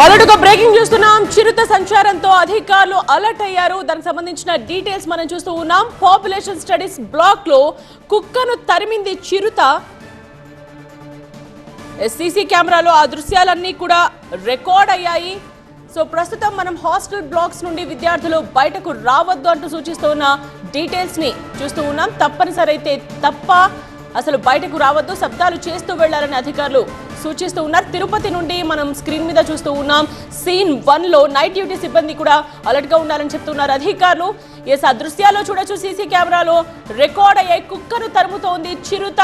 Already ఒక breaking చూస్తున్నాం. చిరుత సంచారంతో అధికారులు అలర్ట్ అయ్యారు. దానికి సంబంధించిన డీటెయిల్స్ మనం చూస్తూ ఉన్నాం. పాపులేషన్ స్టడీస్ బ్లాక్లో కుక్కను తరిమింది చిరుత. సీసీ కెమెరాలో ఆ దృశ్యాలన్నీ కూడా రికార్డ్ అయ్యాయి. సో ప్రస్తుతం మనం హాస్టల్ బ్లాక్స్ నుండి విద్యార్థులు బయటకు రావద్దు అంటూ సూచిస్తూ ఉన్న డీటెయిల్స్ని చూస్తూ ఉన్నాం. తప్పనిసరి అయితే తప్ప అసలు బయటకు రావద్దు శబ్దాలు చేస్తూ వెళ్ళాలని అధికారులు సూచిస్తూ ఉన్నారు. తిరుపతి నుండి మనం స్క్రీన్ మీద చూస్తూ ఉన్నాం. సీన్ వన్లో నైట్ డ్యూటీ సిబ్బంది కూడా అలర్ట్గా ఉండాలని చెప్తున్నారు. అధికారులు ఎస్ ఆ దృశ్యాల్లో చూడొచ్చు సీసీ కెమెరాలో రికార్డ్ అయ్యే కుక్కను తరుముతోంది. చిరుత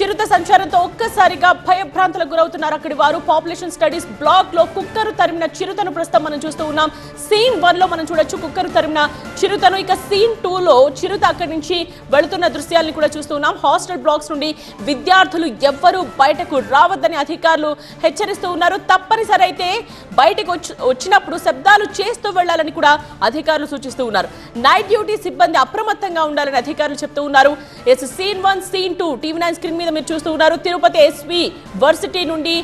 చిరుత సంచారంతో ఒక్కసారిగా భయభ్రాంతులకు గురవుతున్నారు అక్కడి వారు. పాపులేషన్ స్టడీస్ బ్లాక్లో కుక్కరు తరిమిన చిరుతను ప్రస్తుతం మనం చూస్తూ ఉన్నాం. సీన్ వన్లో మనం చూడొచ్చు కుక్కరు తరిమిన చిరుతను. ఇక సీన్ టూ లో చిరుత అక్కడి నుంచి వెళుతున్న దృశ్యాలను కూడా చూస్తూ ఉన్నాం. హాస్టల్ బ్లాక్స్ నుండి విద్యార్థులు ఎవ్వరూ బయటకు రావద్దని అధికారులు హెచ్చరిస్తూ ఉన్నారు. తప్పనిసరి అయితే బయటకు వచ్చి వచ్చినప్పుడు శబ్దాలు చేస్తూ వెళ్ళాలని కూడా అధికారులు సూచిస్తూ ఉన్నారు. నైట్ డ్యూటీ సిబ్బంది అప్రమత్తంగా ఉండాలని అధికారులు చెప్తూ ఉన్నారు. Yes scene one scene two TV nine screen మీద మీరు చూస్తూ ఉన్నారు. తిరుపతి ఎస్వి వర్సిటీ నుండి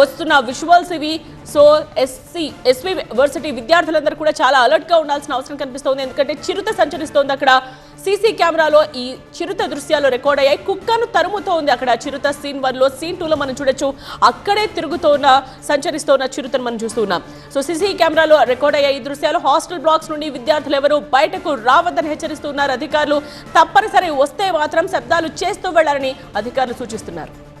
వస్తున్న విజువల్స్ ఇవి. సో ఎస్సీ ఎస్వి వర్సిటీ విద్యార్థులందరూ కూడా చాలా అలర్ట్గా ఉండాల్సిన అవసరం కనిపిస్తోంది. ఎందుకంటే చిరుత సంచరిస్తోంది అక్కడ. సీసీ కెమెరాలో ఈ చిరుత దృశ్యాలు రికార్డ్ అయ్యాయి. కుక్కను తరుముతోంది అక్కడ చిరుత సీన్ వన్లో సీన్ టూ లో మనం చూడొచ్చు. అక్కడే తిరుగుతోన్న సంచరిస్తోన్న చిరుతను మనం చూస్తున్నాం సో సీసీ కెమెరాలో రికార్డ్ అయ్యాయి ఈ దృశ్యాలు. హాస్టల్ బ్లాక్స్ నుండి విద్యార్థులు ఎవరు బయటకు రావద్దని హెచ్చరిస్తున్నారు. అధికారులు తప్పనిసరి వస్తే మాత్రం శబ్దాలు చేస్తూ వెళ్ళాలని అధికారులు సూచిస్తున్నారు.